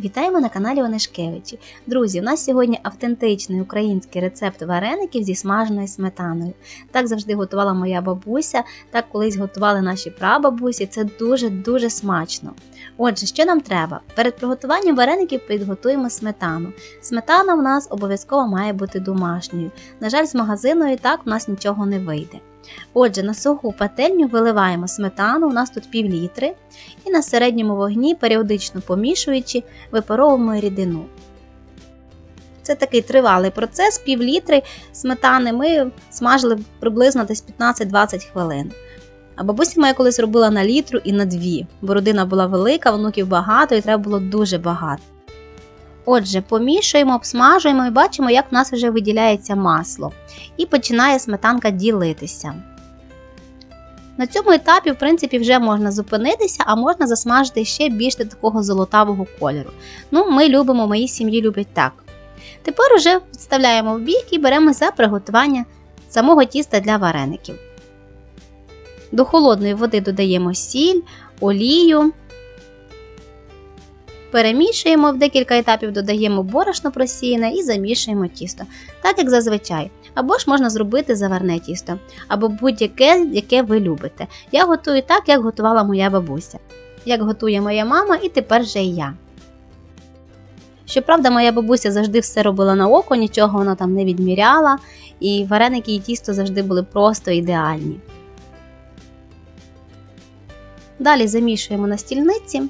Вітаємо на каналі Онишкевичі. Друзі, у нас сьогодні автентичний український рецепт вареників зі смаженою сметаною. Так завжди готувала моя бабуся, так колись готували наші прабабусі. Це дуже-дуже смачно. Отже, що нам треба? Перед приготуванням вареників підготуємо сметану. Сметана в нас обов'язково має бути домашньою. На жаль, з магазину і так у нас нічого не вийде. Отже, на суху пательню виливаємо сметану, у нас тут пів літри, і на середньому вогні, періодично помішуючи, випаровуємо рідину. Це такий тривалий процес, пів літри сметани ми смажили приблизно десь 15-20 хвилин. А бабуся моя колись робила на літру і на дві, бо родина була велика, внуків багато і треба було дуже багато. Отже, помішуємо, обсмажуємо і бачимо, як в нас вже виділяється масло. І починає сметанка ділитися. На цьому етапі, в принципі, вже можна зупинитися, а можна засмажити ще більш до такого золотавого кольору. Ну, ми любимо, в моїй сім'ї люблять так. Тепер уже відставляємо в бік і беремо за приготування самого тіста для вареників. До холодної води додаємо сіль, олію. Перемішуємо в декілька етапів, додаємо борошно просіяне і замішуємо тісто, так як зазвичай. Або ж можна зробити заварне тісто, або будь-яке, яке ви любите. Я готую так, як готувала моя бабуся, як готує моя мама і тепер вже і я. Щоправда, моя бабуся завжди все робила на око, нічого вона там не відміряла, і вареники і тісто завжди були просто ідеальні. Далі замішуємо на стільниці.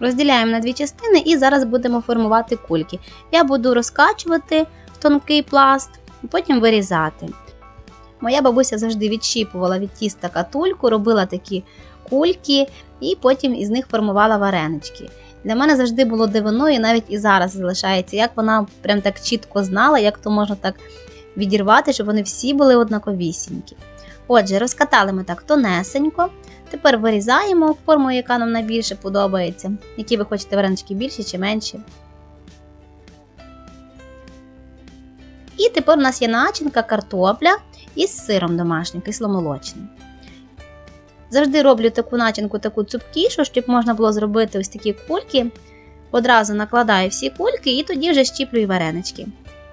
Розділяємо на дві частини і зараз будемо формувати кульки. Я буду розкачувати тонкий пласт, потім вирізати. Моя бабуся завжди відщіпувала від тіста катульку, робила такі кульки і потім із них формувала варенички. Для мене завжди було дивиною, і навіть і зараз залишається, як вона прям так чітко знала, як то можна так відірвати, щоб вони всі були однаковісінькі. Отже, розкатали ми так тонесенько. Тепер вирізаємо форму, яка нам найбільше подобається. Які ви хочете варенички більші чи менші. І тепер у нас є начинка картопля із сиром домашнім, кисломолочним. Завжди роблю таку начинку, таку цупкішу, щоб можна було зробити ось такі кульки. Одразу накладаю всі кульки і тоді вже щіплюю варенички.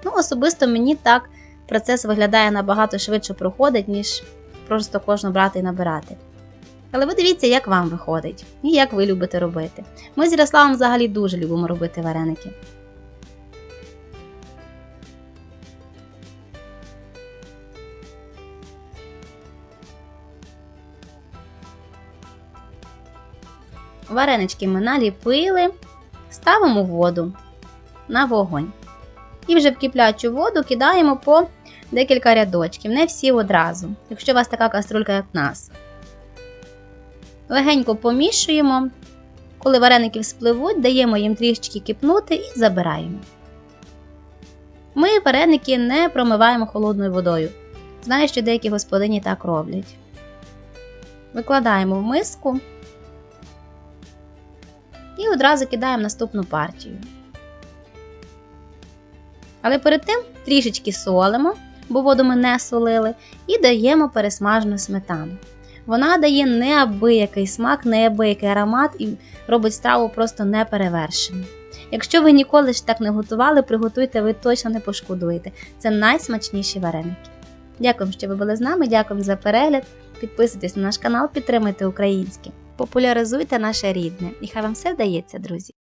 Ну, особисто мені так процес виглядає набагато швидше проходить, ніж просто кожну брати і набирати. Але ви дивіться, як вам виходить і як ви любите робити. Ми з Ярославом взагалі дуже любимо робити вареники. Варенички ми наліпили, ставимо воду на вогонь. І вже в киплячу воду кидаємо по декілька рядочків, не всі одразу, якщо у вас така каструлька, як в нас. Легенько помішуємо. Коли вареники спливуть, даємо їм трішечки кипнути і забираємо. Ми вареники не промиваємо холодною водою. Знаю, що деякі господині так роблять. Викладаємо в миску і одразу кидаємо наступну партію. Але перед тим трішечки солимо, бо воду ми не солили, і даємо пересмажену сметану. Вона дає неабиякий смак, неабиякий аромат і робить страву просто неперевершену. Якщо ви ніколи ж так не готували, приготуйте, ви точно не пошкодуєте. Це найсмачніші вареники. Дякую, що ви були з нами, дякую за перегляд. Підписуйтесь на наш канал, підтримуйте українське, популяризуйте наше рідне. І хай вам все вдається, друзі!